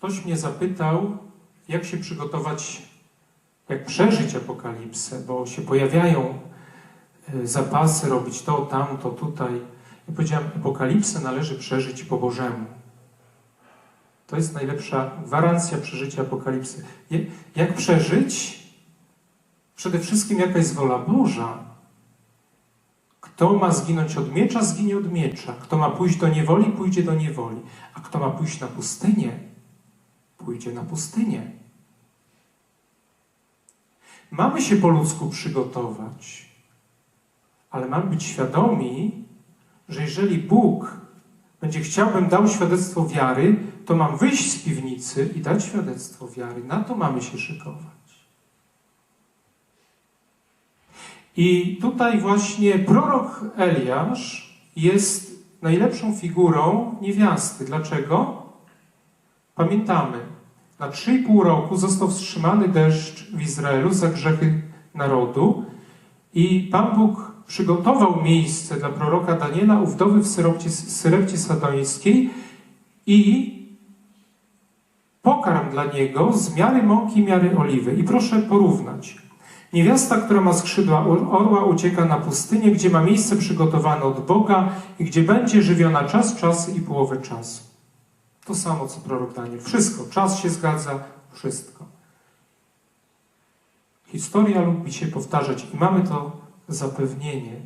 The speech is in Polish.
Ktoś mnie zapytał, jak się przygotować, jak przeżyć apokalipsę, bo się pojawiają y, zapasy, robić to, tamto, tutaj. Ja powiedziałem, apokalipsę należy przeżyć po Bożemu. To jest najlepsza gwarancja przeżycia apokalipsy. Jak przeżyć? Przede wszystkim jaka jest wola Boża. Kto ma zginąć od miecza, zginie od miecza. Kto ma pójść do niewoli, pójdzie do niewoli. A kto ma pójść na pustynię, pójdzie na pustynię. Mamy się po ludzku przygotować, ale mamy być świadomi, że jeżeli Bóg będzie chciał, bym dał świadectwo wiary, to mam wyjść z piwnicy i dać świadectwo wiary. Na to mamy się szykować. I tutaj właśnie prorok Eliasz jest najlepszą figurą niewiasty. Dlaczego? Pamiętamy, na 3,5 roku został wstrzymany deszcz w Izraelu za grzechy narodu i Pan Bóg przygotował miejsce dla proroka Daniela u wdowy w Syropcie, Syrepcie Sadońskiej i pokarm dla niego z miary mąki, miary oliwy. I proszę porównać. Niewiasta, która ma skrzydła orła, ucieka na pustynię, gdzie ma miejsce przygotowane od Boga i gdzie będzie żywiona czas, czas i połowę czasu. To samo, co prorok Daniel. Wszystko. Czas się zgadza, wszystko. Historia lubi się powtarzać i mamy to zapewnienie,